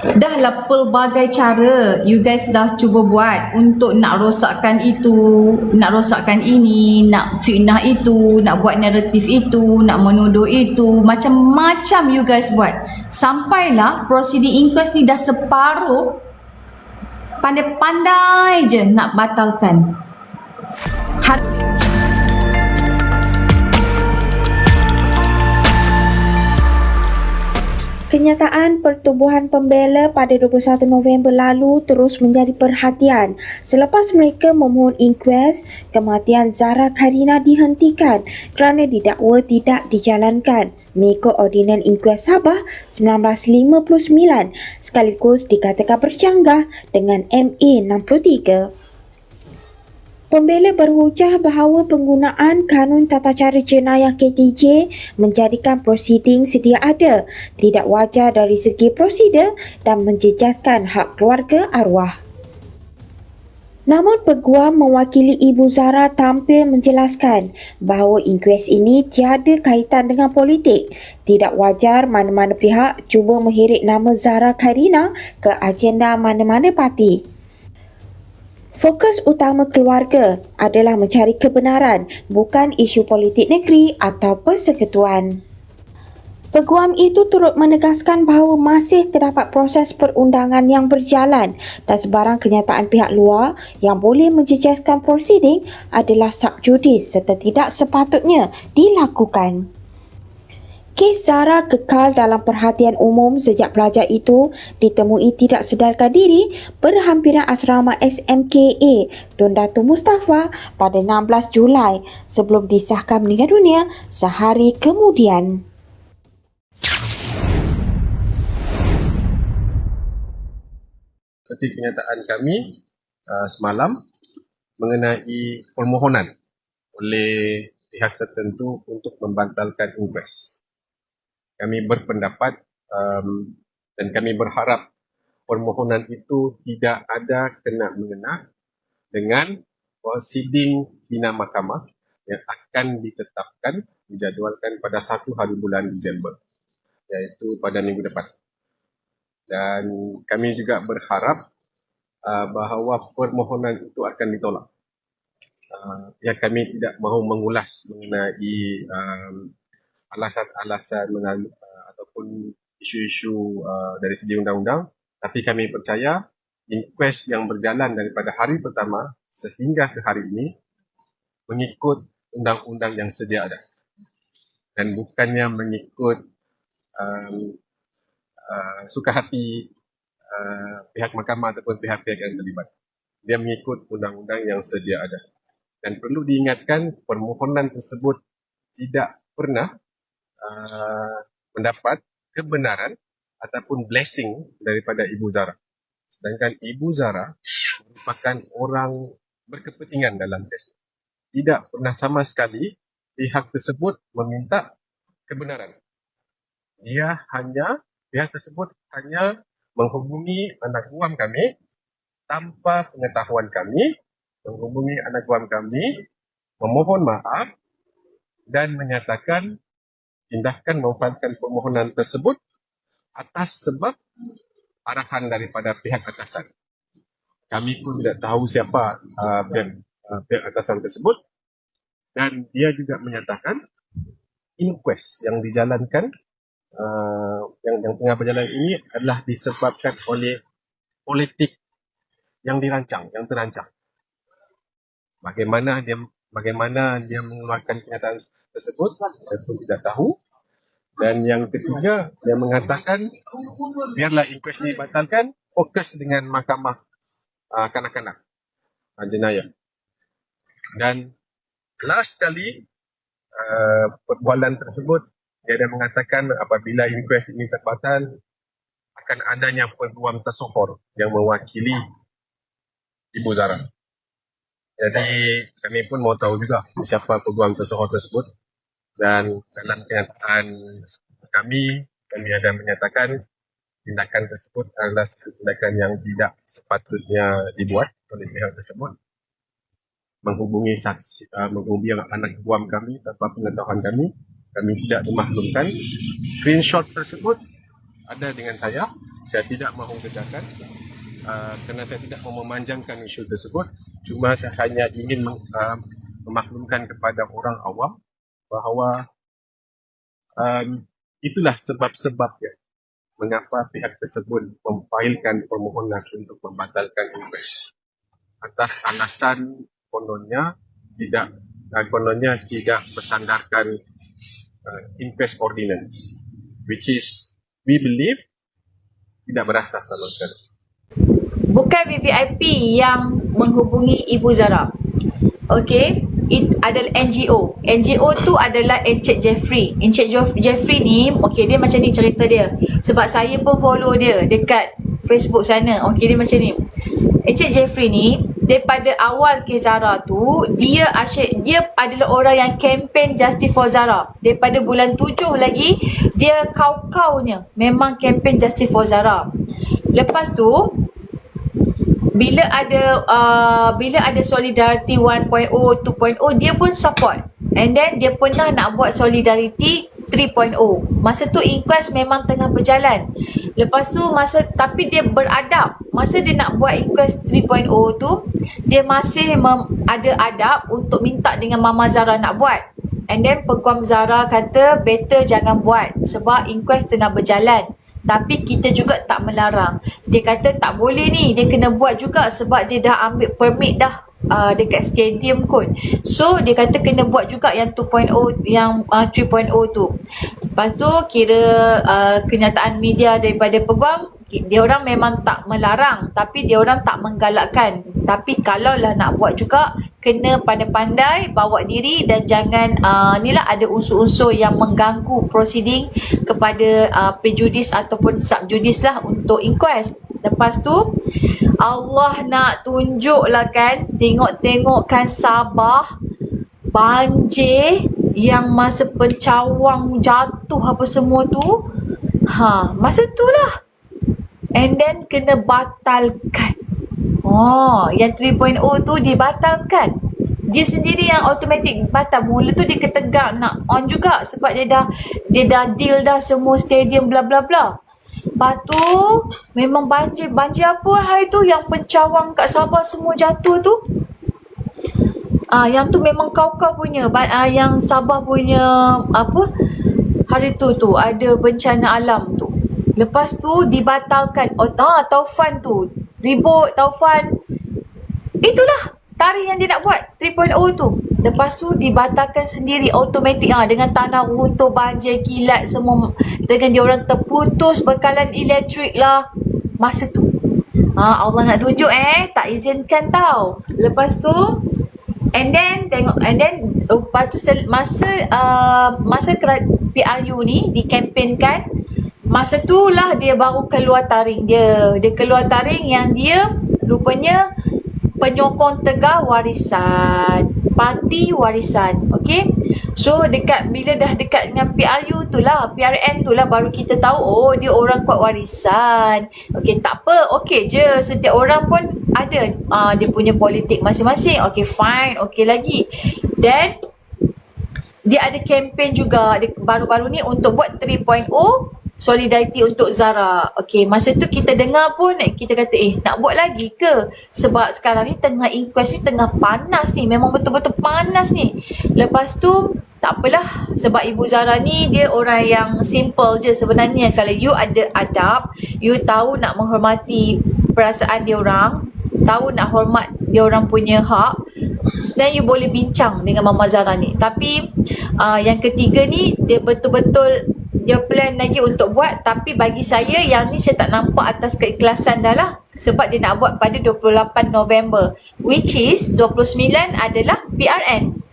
Dah lah pelbagai cara you guys dah cuba buat untuk nak rosakkan itu, nak rosakkan ini, nak fitnah itu, nak buat naratif itu, nak menuduh itu, macam-macam you guys buat. Sampailah proceeding inquest ni dah separuh pandai-pandai je nak batalkan. Kenyataan Pertubuhan Pembela pada 21 November lalu terus menjadi perhatian selepas mereka memohon inkues kematian Zara Karina dihentikan kerana didakwa tidak dijalankan mengikut Ordinan Inkues Sabah 1959 sekaligus dikatakan bercanggah dengan MA 63. Pembela berhujah bahawa penggunaan Kanun Tata Cara Jenayah KTJ menjadikan prosiding sedia ada, tidak wajar dari segi prosedur dan menjejaskan hak keluarga arwah. Namun peguam mewakili Ibu Zara tampil menjelaskan bahawa inkues ini tiada kaitan dengan politik. Tidak wajar mana-mana pihak cuba mengheret nama Zara Karina ke agenda mana-mana parti. Fokus utama keluarga adalah mencari kebenaran, bukan isu politik negeri atau persekutuan. Peguam itu turut menegaskan bahawa masih terdapat proses perundangan yang berjalan dan sebarang kenyataan pihak luar yang boleh menjejaskan prosiding adalah subjudis serta tidak sepatutnya dilakukan. Kes Zara kekal dalam perhatian umum sejak pelajar itu ditemui tidak sedarkan diri berhampiran asrama SMKA Tun Mustafa pada 16 Julai sebelum disahkan meninggal dunia sehari kemudian. seperti kenyataan kami uh, semalam mengenai permohonan oleh pihak tertentu untuk membatalkan inquest. Kami berpendapat um, dan kami berharap permohonan itu tidak ada kena mengena dengan proceeding bina mahkamah yang akan ditetapkan dijadualkan pada satu hari bulan Disember iaitu pada minggu depan dan kami juga berharap uh, bahawa permohonan itu akan ditolak. Uh, ya kami tidak mahu mengulas mengenai um, alasan-alasan uh, ataupun isu-isu uh, dari segi undang-undang tapi kami percaya inquest yang berjalan daripada hari pertama sehingga ke hari ini mengikut undang-undang yang sedia ada dan bukannya mengikut um, uh, suka hati uh, pihak mahkamah ataupun pihak-pihak yang terlibat. Dia mengikut undang-undang yang sedia ada. Dan perlu diingatkan permohonan tersebut tidak pernah uh, mendapat kebenaran ataupun blessing daripada Ibu Zara. Sedangkan Ibu Zara merupakan orang berkepentingan dalam kes. Tidak pernah sama sekali pihak tersebut meminta kebenaran. Dia hanya pihak tersebut hanya menghubungi anak guam kami tanpa pengetahuan kami, menghubungi anak guam kami, memohon maaf dan menyatakan tindakan memanfaatkan permohonan tersebut atas sebab arahan daripada pihak atasan. Kami pun tidak tahu siapa uh, pihak, uh, pihak atasan tersebut dan dia juga menyatakan inquest yang dijalankan uh, yang yang tengah berjalan ini adalah disebabkan oleh politik yang dirancang, yang terancang. Bagaimana dia bagaimana dia mengeluarkan kenyataan tersebut, saya pun tidak tahu. Dan yang ketiga, dia mengatakan biarlah inquest dibatalkan, fokus dengan mahkamah uh, kanak-kanak uh, jenayah. Dan last kali uh, perbualan tersebut dia ada mengatakan apabila inquest ini terbatal akan adanya peguam tersohor yang mewakili Ibu Zara. Jadi kami pun mau tahu juga siapa peguam tersohor tersebut. Dan dalam kenyataan kami kami ada menyatakan tindakan tersebut adalah tindakan yang tidak sepatutnya dibuat oleh pihak tersebut. Menghubungi saksi uh, menghubungi anak guam kami tanpa pengetahuan kami kami tidak memaklumkan screenshot tersebut ada dengan saya. Saya tidak mahu gegarkan uh, kerana saya tidak memanjangkan isu tersebut. Cuma saya hanya ingin uh, memaklumkan kepada orang awam bahawa um, itulah sebab-sebabnya mengapa pihak tersebut memfailkan permohonan untuk membatalkan inquest atas alasan kononnya tidak uh, kononnya tidak bersandarkan uh, inquest ordinance which is we believe tidak berasas sama sekali. Bukan VVIP yang menghubungi Ibu Zara. Okay, it adalah NGO. NGO tu adalah Encik Jeffrey. Encik Jeffrey ni, okay dia macam ni cerita dia. Sebab saya pun follow dia dekat Facebook sana. Okay dia macam ni. Encik Jeffrey ni, daripada awal kes Zara tu, dia asyik, dia adalah orang yang campaign Justice for Zara. Daripada bulan tujuh lagi, dia kau-kaunya memang campaign Justice for Zara. Lepas tu, bila ada uh, bila ada solidarity 1.0 2.0 dia pun support. And then dia pernah nak buat solidarity 3.0 masa tu inquest memang tengah berjalan. Lepas tu masa tapi dia beradab. Masa dia nak buat inquest 3.0 tu dia masih mem, ada adab untuk minta dengan Mama Zara nak buat. And then peguam Zara kata better jangan buat sebab inquest tengah berjalan tapi kita juga tak melarang. Dia kata tak boleh ni, dia kena buat juga sebab dia dah ambil permit dah uh, dekat stadium kot. So dia kata kena buat juga yang 2.0 yang uh, 3.0 tu. Lepas tu kira uh, kenyataan media daripada peguam dia orang memang tak melarang tapi dia orang tak menggalakkan tapi kalau lah nak buat juga kena pandai-pandai bawa diri dan jangan uh, ni lah ada unsur-unsur yang mengganggu proceeding kepada uh, prejudis ataupun subjudis lah untuk inquest lepas tu Allah nak tunjuk lah kan tengok-tengokkan Sabah banjir yang masa pencawang jatuh apa semua tu ha masa tu lah and then kena batalkan. Oh, yang 3.0 tu dibatalkan. Dia sendiri yang automatic batal. Mula tu dia ketegak nak on juga sebab dia dah dia dah deal dah semua stadium bla bla bla. Lepas tu memang banjir. Banjir apa hari tu yang pencawang kat Sabah semua jatuh tu? Ah, yang tu memang kau-kau punya. Ba- ah, yang Sabah punya apa? Hari tu tu ada bencana alam tu. Lepas tu dibatalkan. Oh, ah, Taufan tu. Ribut Taufan. Itulah tarikh yang dia nak buat 3.0 tu. Lepas tu dibatalkan sendiri automatik ah dengan tanah runtuh, banjir, kilat semua dengan dia orang terputus bekalan elektrik lah masa tu. Ha, Allah nak tunjuk eh, tak izinkan tau. Lepas tu and then tengok and then lepas tu masa uh, masa PRU ni dikempenkan Masa tu lah dia baru keluar taring dia. Dia keluar taring yang dia rupanya penyokong tegar warisan. Parti warisan. Okay. So dekat bila dah dekat dengan PRU tu lah. PRN tu lah baru kita tahu oh dia orang kuat warisan. Okay tak apa. Okay je. Setiap orang pun ada uh, dia punya politik masing-masing. Okay fine. Okay lagi. Then dia ada kempen juga baru-baru ni untuk buat 3.0 solidariti untuk Zara. Okey, masa tu kita dengar pun kita kata eh nak buat lagi ke? Sebab sekarang ni tengah inquest ni tengah panas ni. Memang betul-betul panas ni. Lepas tu tak apalah sebab Ibu Zara ni dia orang yang simple je sebenarnya kalau you ada adab, you tahu nak menghormati perasaan dia orang, tahu nak hormat dia orang punya hak, sebenarnya you boleh bincang dengan Mama Zara ni. Tapi uh, yang ketiga ni dia betul-betul dia plan lagi untuk buat tapi bagi saya yang ni saya tak nampak atas keikhlasan dah lah sebab dia nak buat pada 28 November which is 29 adalah PRN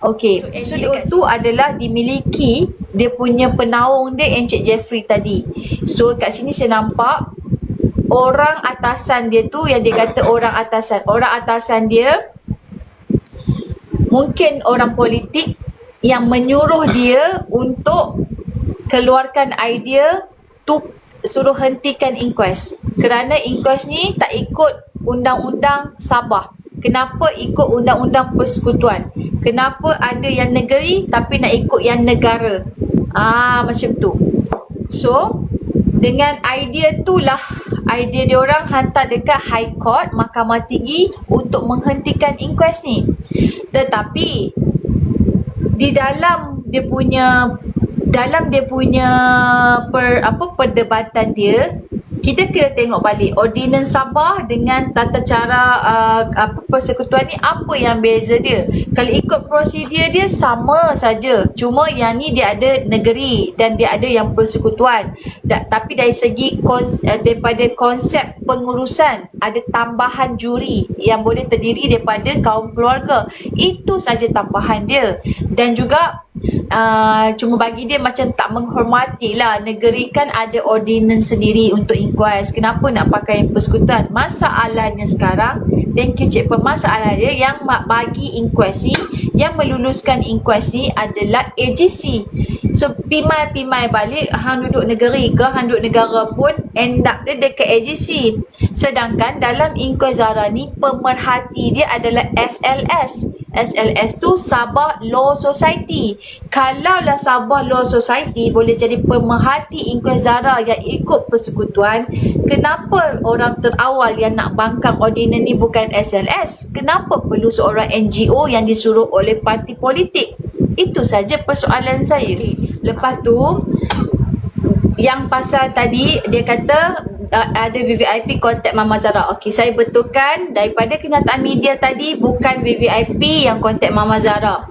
Okay, so NGO tu adalah dimiliki dia punya penaung dia Encik Jeffrey tadi. So kat sini saya nampak orang atasan dia tu yang dia kata orang atasan. Orang atasan dia mungkin orang politik yang menyuruh dia untuk keluarkan idea tu suruh hentikan inquest. Kerana inquest ni tak ikut undang-undang Sabah. Kenapa ikut undang-undang persekutuan? Kenapa ada yang negeri tapi nak ikut yang negara? Ah macam tu. So dengan idea itulah idea dia orang hantar dekat High Court Mahkamah Tinggi untuk menghentikan inquest ni. Tetapi di dalam dia punya dalam dia punya per, apa perdebatan dia kita kena tengok balik ordinance Sabah dengan tata cara uh, apa persekutuan ni apa yang beza dia. Kalau ikut prosedur dia sama saja. Cuma yang ni dia ada negeri dan dia ada yang persekutuan. Da, tapi dari segi kons, uh, daripada konsep pengurusan ada tambahan juri yang boleh terdiri daripada kaum keluarga. Itu saja tambahan dia. Dan juga Uh, cuma bagi dia macam tak menghormati lah negeri kan ada ordinance sendiri untuk inquest. Kenapa nak pakai persekutuan? Masalahnya sekarang thank you Cik Pen masalah dia yang bagi inquest ni yang meluluskan inquest ni adalah AGC so pimai-pimai balik hang duduk negeri ke hang duduk negara pun end up dia dekat AGC sedangkan dalam inquest Zara ni pemerhati dia adalah SLS SLS tu Sabah Law Society. Kalaulah Sabah Law Society boleh jadi pemerhati inquest Zara yang ikut persekutuan kenapa orang terawal yang nak bangkang ordinance ni bukan SLS kenapa perlu seorang NGO yang disuruh oleh parti politik? Itu saja persoalan saya. Lepas tu yang pasal tadi dia kata uh, ada VVIP kontak Mama Zara. Okey, saya betulkan daripada kenyataan media tadi bukan VVIP yang kontak Mama Zara.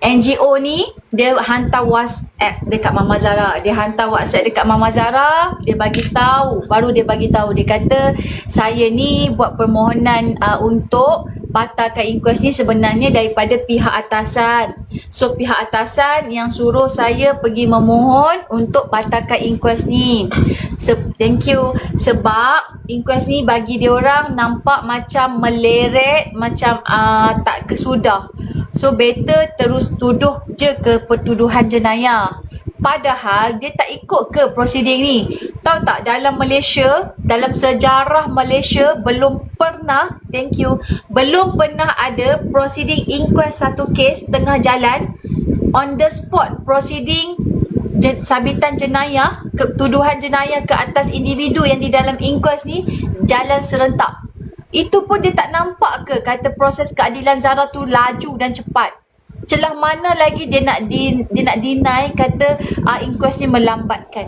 NGO ni dia hantar WhatsApp dekat Mama Zara. Dia hantar WhatsApp dekat Mama Zara, dia bagi tahu, baru dia bagi tahu dia kata saya ni buat permohonan uh, untuk batalkan inquest ni sebenarnya daripada pihak atasan. So pihak atasan yang suruh saya pergi memohon untuk batalkan inquest ni. Se- thank you. Sebab inquest ni bagi dia orang nampak macam meleret, macam uh, tak kesudah. So better terus tuduh je ke pertuduhan jenayah. Padahal dia tak ikut ke prosedur ni. Tahu tak dalam Malaysia, dalam sejarah Malaysia belum pernah, thank you, belum pernah ada proceeding inquest satu kes tengah jalan on the spot proceeding jen, sabitan jenayah, tuduhan jenayah ke atas individu yang di dalam inquest ni jalan serentak. Itu pun dia tak nampak ke kata proses keadilan Zara tu laju dan cepat. Celah mana lagi dia nak di, dia nak deny kata uh, inquest ni melambatkan.